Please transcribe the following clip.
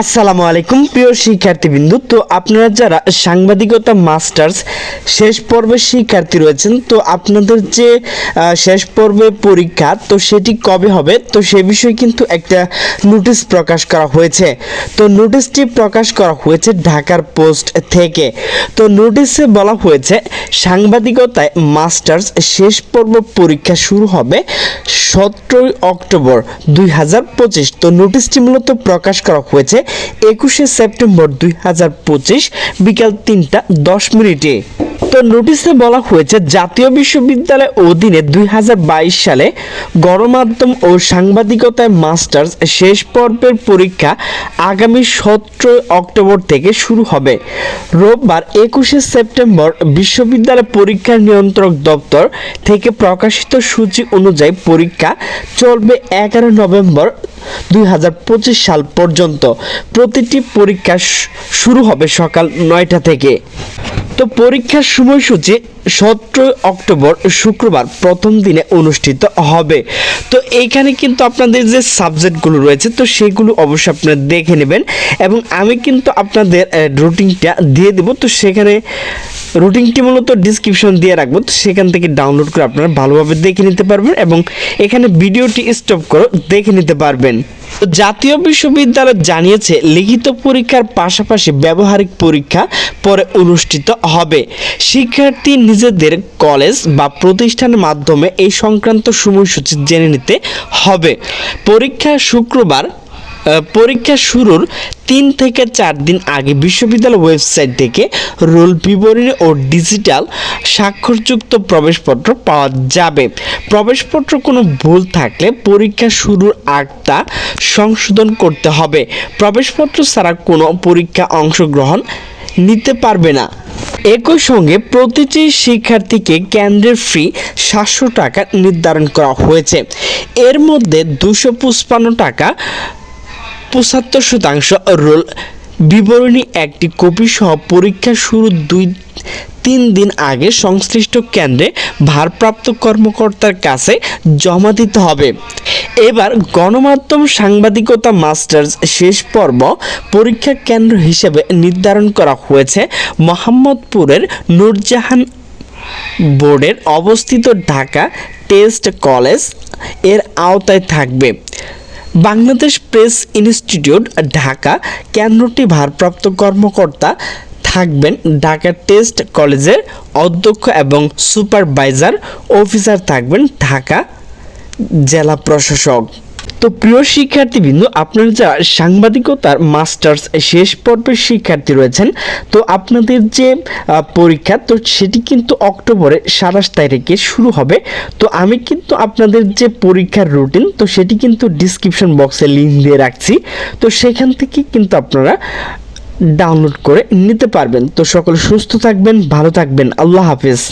আসসালামু আলাইকুম, প্রিয় শিক্ষার্থীবৃন্দু। তো আপনারা যারা সাংবাদিকতা মাস্টার্স শেষ পর্বের শিক্ষার্থী রয়েছেন, তো আপনাদের যে শেষ পর্বে পরীক্ষা, তো সেটি কবে হবে? তো সে বিষয়ে কিন্তু একটা নোটিশ প্রকাশ করা হয়েছে। তো নোটিশটি প্রকাশ করা হয়েছে ঢাকার পোস্ট থেকে। তো নোটিশে বলা হয়েছে, সাংবাদিকতায় মাস্টার্স শেষ পর্ব পরীক্ষা শুরু হবে সতেরোই অক্টোবর দুই হাজার পঁচিশ, তো নোটিশটি মূলত প্রকাশ করা হয়েছে একুশে সেপ্টেম্বর দুই হাজার পঁচিশ, বিকাল তিনটা দশ মিনিটে। তো নোটিশে বলা হয়েছে, জাতীয় বিশ্ববিদ্যালয় অধীনে দুই হাজার বাইশ সালে গণমাধ্যম ও সাংবাদিকতায় মাস্টার্স শেষ পর্বের পরীক্ষা আগামী সতেরোই অক্টোবর থেকে শুরু হবে। রোববার একুশে সেপ্টেম্বর বিশ্ববিদ্যালয় পরীক্ষা নিয়ন্ত্রক দপ্তর থেকে প্রকাশিত সূচি অনুযায়ী পরীক্ষা চলবে এগারো নভেম্বর দুই হাজার পঁচিশ সাল পর্যন্ত। প্রতিটি পরীক্ষা শুরু হবে সকাল নয়টা থেকে। তো পরীক্ষার সময়সূচি সতেরোই অক্টোবর শুক্রবার প্রথম দিনে অনুষ্ঠিত হবে। তো এইখানে কিন্তু আপনাদের যে সাবজেক্টগুলো রয়েছে, তো সেগুলো অবশ্যই আপনারা দেখে নেবেন এবং আমি কিন্তু আপনাদের রুটিনটা দিয়ে দেবো। তো সেখানে রুটিনটি মূলত ডিসক্রিপশন দিয়ে রাখব, তো সেখান থেকে ডাউনলোড করে আপনারা ভালোভাবে দেখে নিতে পারবেন এবং এখানে ভিডিওটি স্টপ করে দেখে নিতে পারবেন। তো জাতীয় বিশ্ববিদ্যালয় জানিয়েছে, লিখিত পরীক্ষার পাশাপাশি ব্যবহারিক পরীক্ষা পরে অনুষ্ঠিত হবে। শিক্ষার্থী নিজেদের কলেজ বা প্রতিষ্ঠানের মাধ্যমে এই সংক্রান্ত সময়সূচি জেনে নিতে হবে। পরীক্ষা শুক্রবার পরীক্ষা শুরুর তিন থেকে চার দিন আগে বিশ্ববিদ্যালয় ওয়েবসাইট থেকে রোল বিবরণী ও ডিজিটাল স্বাক্ষরযুক্ত প্রবেশপত্র পাওয়া যাবে। প্রবেশপত্র কোনো ভুল থাকলে পরীক্ষা শুরুর তা সংশোধন করতে হবে। প্রবেশপত্র ছাড়া কোনো পরীক্ষা অংশগ্রহণ নিতে পারবে না। একই সঙ্গে প্রতিটি শিক্ষার্থীকে কেন্দ্রের ফি সাতশো টাকা নির্ধারণ করা হয়েছে। এর মধ্যে দুশো টাকা পঁচাত্তর শতাংশ রোল বিবরণী একটি কপি সহ পরীক্ষা শুরুর দুই, তিন দিন আগে সংশ্লিষ্ট কেন্দ্রে ভারপ্রাপ্ত কর্মকর্তার কাছে জমা দিতে হবে। এবার গণমাধ্যম সাংবাদিকতা মাস্টার্স শেষ পর্ব পরীক্ষা কেন্দ্র হিসেবে নির্ধারণ করা হয়েছে। মোহাম্মদপুরের নূরজাহান বোর্ডের অবস্থিত ঢাকা টেস্ট কলেজের আওতায় থাকবে। বাংলাদেশ প্রেস ইনস্টিটিউট ঢাকা কেন্দ্রটি ভারপ্রাপ্ত কর্মকর্তা থাকবেন ঢাকা টেস্ট কলেজের অধ্যক্ষ এবং সুপারভাইজার অফিসার থাকবেন ঢাকা জেলা প্রশাসক। তো প্রিয় শিক্ষার্থীবৃন্দ, আপনারা যা সাংবাদিকতার মাস্টার্স শেষ পর্বের শিক্ষার্থী রয়েছেন, তো আপনাদের যে পরীক্ষা, তো সেটি কিন্তু অক্টোবরে সাতাশ তারিখে শুরু হবে। তো আমি কিন্তু আপনাদের যে পরীক্ষার রুটিন তো সেটি কিন্তু ডিসক্রিপশন বক্সে লিঙ্ক দিয়ে রাখছি। তো সেখান থেকে কিন্তু আপনারা ডাউনলোড করে নিতে পারবেন। তো সকল সুস্থ থাকবেন, ভালো থাকবেন। আল্লাহ হাফেজ।